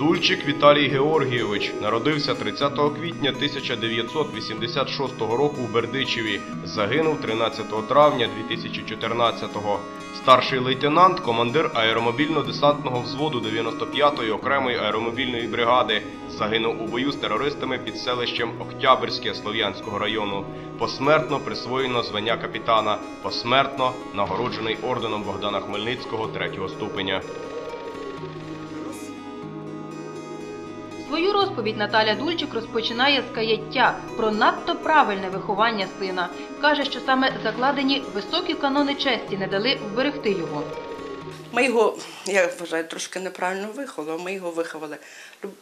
Дульчик Віталій Георгійович народився 30 квітня 1986 року в Бердичеві. Загинув 13 травня 2014-го. Старший лейтенант, командир аеромобільно-десантного взводу 95-ї окремої аеромобільної бригади. Загинув у бою з терористами під селищем Октябрьське Слов'янського району. Посмертно присвоєно звання капітана. Посмертно нагороджений орденом Богдана Хмельницького третього ступеня. Розповідь Наталя Дульчик розпочинає з каяття про надто правильне виховання сина. Каже, що саме закладені високі канони честі не дали вберегти його. Ми його, я вважаю, трошки неправильно виховали. Ми його виховали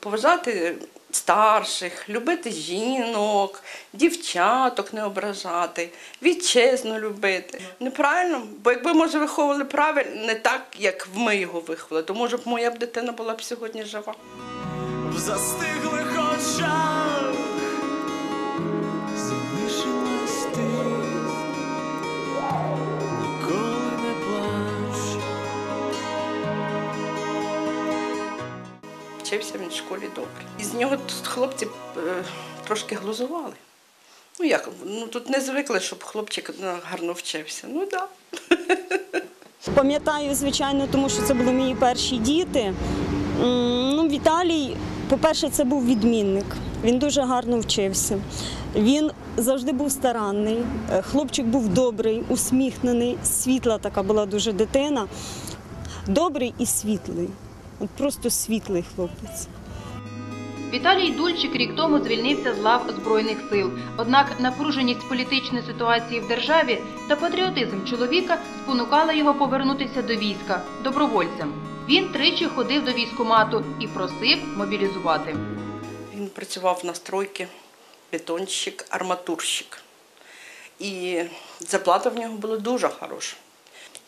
поважати старших, любити жінок, дівчаток не ображати, вітчизну любити. Неправильно, бо якби може виховували правильно, не так, як ми його виховали, то може б моя б дитина була б сьогодні жива. В застиглих очах залишилась ти, ніколи не плач. Вчився він в школі добре. І з нього тут хлопці е, трошки глузували. Ну як, ну тут не звикли, щоб хлопчик ну, гарно вчився. Ну так. Да. Пам'ятаю, звичайно, тому що це були мої перші діти. Ну, Віталій, по-перше, це був відмінник. Він дуже гарно вчився. Він завжди був старанний. Е, Хлопчик був добрий, усміхнений, світла така була дуже дитина. Добрий і світлий. От просто світлий хлопець. Віталій Дульчик рік тому звільнився з лав Збройних сил. Однак напруженість політичної ситуації в державі та патріотизм чоловіка спонукали його повернутися до війська добровольцем. Він тричі ходив до військкомату і просив мобілізувати. Він працював на стройці, бетонщик, арматурщик. І зарплата в нього була дуже хороша.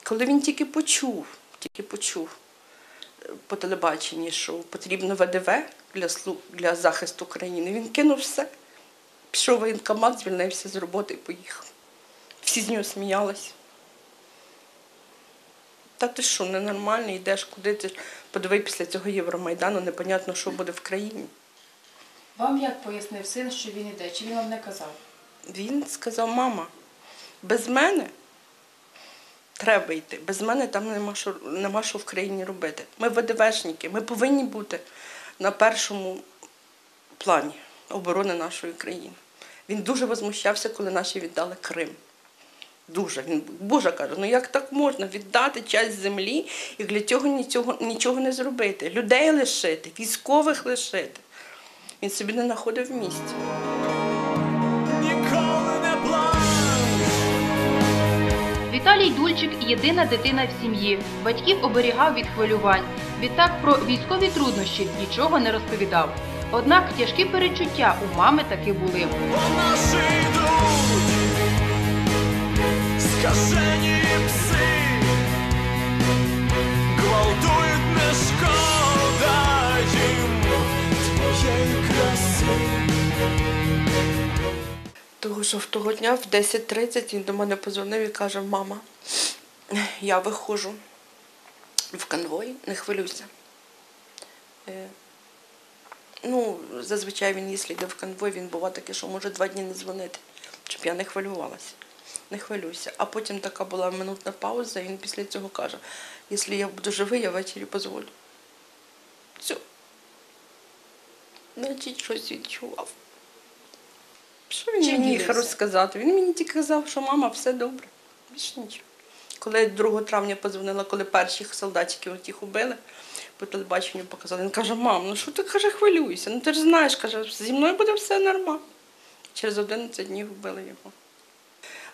Коли він тільки почув, тільки почув по телебаченні, що потрібно ВДВ для, для захисту країни, він кинув все. Пішов в воєнкомат, звільнився з роботи і поїхав. Всі з нього сміялися. Та ти що, ненормальний, йдеш куди ти подиви після цього Євромайдану, непонятно, що буде в країні. Вам як пояснив син, що він іде? Чи він вам не казав? Він сказав, мама, без мене треба йти. Без мене там нема що, нема що в країні робити. Ми ВДВшники, ми повинні бути на першому плані оборони нашої країни. Він дуже возмущався, коли наші віддали Крим. Дуже. Він Боже каже, ну як так можна віддати часть землі і для цього нічого, нічого не зробити? Людей лишити, військових лишити. Він собі не знаходив місця. Віталій Дульчик єдина дитина в сім'ї. Батьків оберігав від хвилювань. Відтак про військові труднощі нічого не розповідав. Однак тяжкі перечуття у мами таки були. Що в того дня в 10.30 він до мене позвонив і каже, мама, я виходжу в конвой, не хвилюйся. Е, Ну, зазвичай він, якщо йде в конвой, він буває таке, що може два дні не дзвонити, щоб я не хвилювалася. Не хвилюйся. А потім така була минутна пауза, і він після цього каже, якщо я буду живий, я ввечері позволю. Все. Значить, щось відчував. Що він мені міг розказати? Він мені тільки казав, що мама, все добре. Більше нічого. Коли 2 травня подзвонила, коли перших солдатиків тих убили, по телебаченню показали, він каже, мам, ну що ти каже, хвилюєшся? Ну ти ж знаєш, каже, зі мною буде все нормально. Через 11 днів вбили його.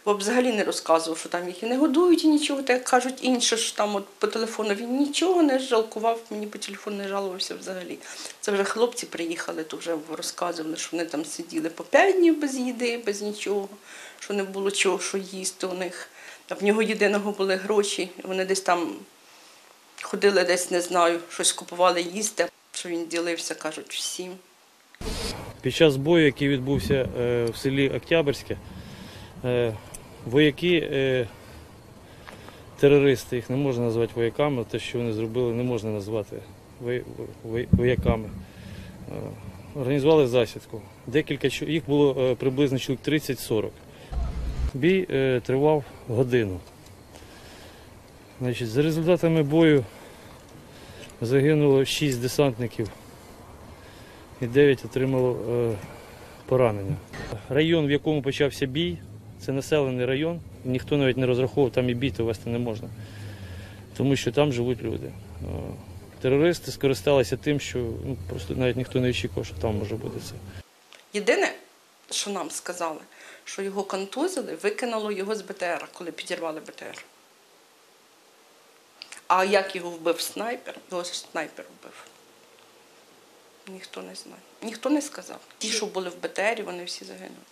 Бо взагалі не розказував, що там їх і не годують, і нічого, так кажуть інші, що там от по телефону він нічого не жалкував, мені по телефону не жалувався взагалі. Це вже хлопці приїхали, то вже розказували, що вони там сиділи по п'ять днів без їди, без нічого, що не було чого, що їсти у них. А в нього єдиного були гроші, вони десь там ходили, десь не знаю, щось купували їсти, що він ділився, кажуть, всім. Під час бою, який відбувся е, в селі Октябрьське, е, вояки, е, терористи, їх не можна назвати вояками, те, що вони зробили, не можна назвати вояками. Е, Організували засідку. Декілька їх було е, приблизно чоловік 30-40. Бій е, тривав годину. Значить, за результатами бою загинуло 6 десантників і 9 отримало е, поранення. Район, в якому почався бій, це населений район. Ніхто навіть не розраховував, там і бійти вести не можна, тому що там живуть люди. Е, Терористи скористалися тим, що ну, просто навіть ніхто не очікував, що там може бути це. Єдине, що нам сказали, що його контузили, викинуло його з БТР, коли підірвали БТР. А як його вбив снайпер, його снайпер вбив. Ніхто не знає. Ніхто не сказав. Ті, що були в БТРі, вони всі загинули.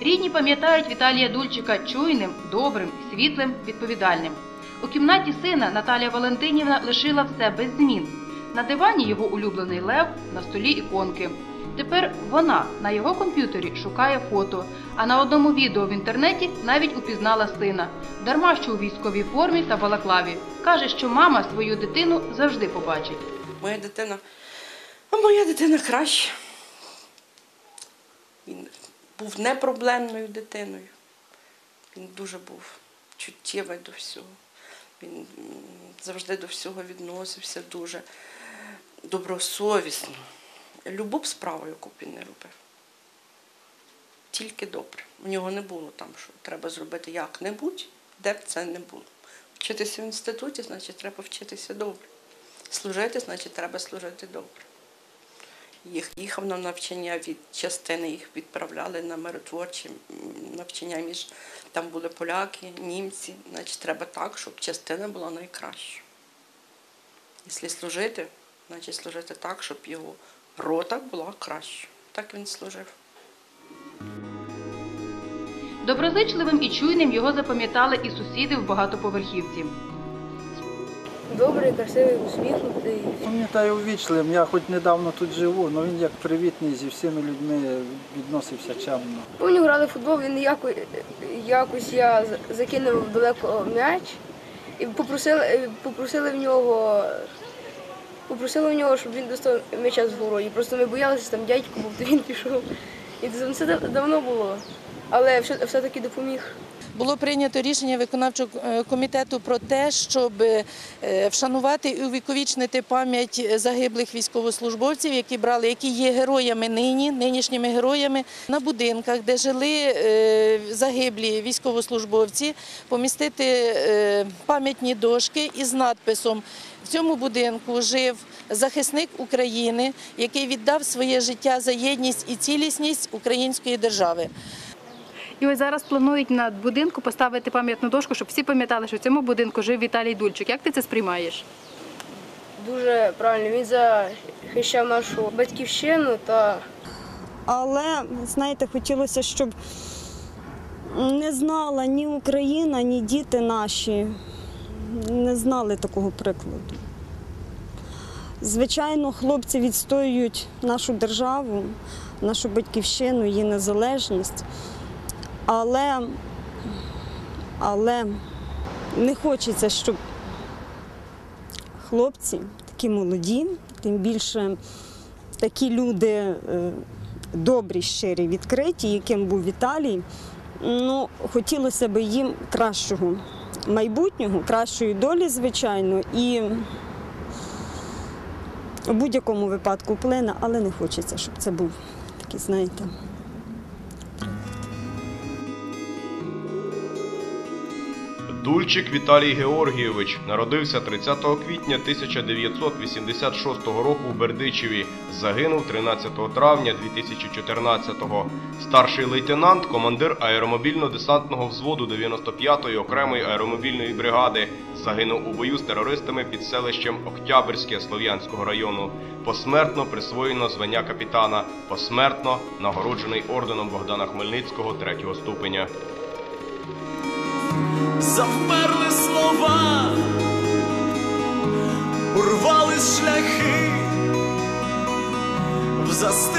Рідні пам'ятають Віталія Дульчика чуйним, добрим, світлим, відповідальним. У кімнаті сина Наталія Валентинівна лишила все без змін. На дивані його улюблений лев, на столі іконки. Тепер вона на його комп'ютері шукає фото, а на одному відео в інтернеті навіть упізнала сина. Дарма що у військовій формі та балаклаві. Каже, що мама свою дитину завжди побачить. Моя дитина, моя дитина краще. Він був непроблемною дитиною. Він дуже був чуттєвий до всього. Він завжди до всього відносився дуже добросовісно. Любу б справу, яку б він не робив. Тільки добре. У нього не було там, що треба зробити як-небудь, де б це не було. Вчитися в інституті, значить, треба вчитися добре. Служити, значить, треба служити добре. Їх їхав на навчання від частини, їх відправляли на миротворчі навчання між там були поляки, німці. Значить, треба так, щоб частина була найкраща. Якщо служити, значить служити так, щоб його рота була краща. Так він служив. Доброзичливим і чуйним його запам'ятали і сусіди в багатоповерхівці. Добрий, красивий, усміхнутий. Пам'ятаю увічливим, я хоч недавно тут живу, але він як привітний зі всіма людьми відносився чемно. Помню, грали в футбол, він якось, якось я закинув далеко м'яч і попросили, попросили в нього. Попросили в нього, щоб він достав м'яча з городі. Просто ми боялися, там дядько був, то він пішов. І це давно було, але все-таки допоміг. Було прийнято рішення виконавчого е, комітету про те, щоб е, вшанувати і увіковічнити пам'ять загиблих військовослужбовців, які брали, які є героями нині, нинішніми героями на будинках, де жили е, загиблі військовослужбовці, помістити пам'ятні дошки із надписом. В цьому будинку жив захисник України, який віддав своє життя за єдність і цілісність української держави. І ось зараз планують на будинку поставити пам'ятну дошку, щоб всі пам'ятали, що в цьому будинку жив Віталій Дульчик. Як ти це сприймаєш? Дуже правильно. Він захищав нашу батьківщину та Але, знаєте, хотілося, щоб не знала ні Україна, ні діти наші, не знали такого прикладу. Звичайно, хлопці відстоюють нашу державу, нашу батьківщину, її незалежність. Але, але не хочеться, щоб хлопці, такі молоді, тим більше такі люди е, добрі, щирі, відкриті, яким був Віталій. Ну, хотілося б їм кращого майбутнього, кращої долі, звичайно, і в будь-якому випадку вплине, але не хочеться, щоб це був такий, знаєте. Дульчик Віталій Георгійович народився 30 квітня 1986 року у Бердичеві. Загинув 13 травня 2014-го. Старший лейтенант, командир аеромобільно-десантного взводу 95-ї окремої аеромобільної бригади. Загинув у бою з терористами під селищем Октябрьське Слов'янського району. Посмертно присвоєно звання капітана. Посмертно нагороджений орденом Богдана Хмельницького третього ступеня. Завмерли слова, урвались шляхи в очах.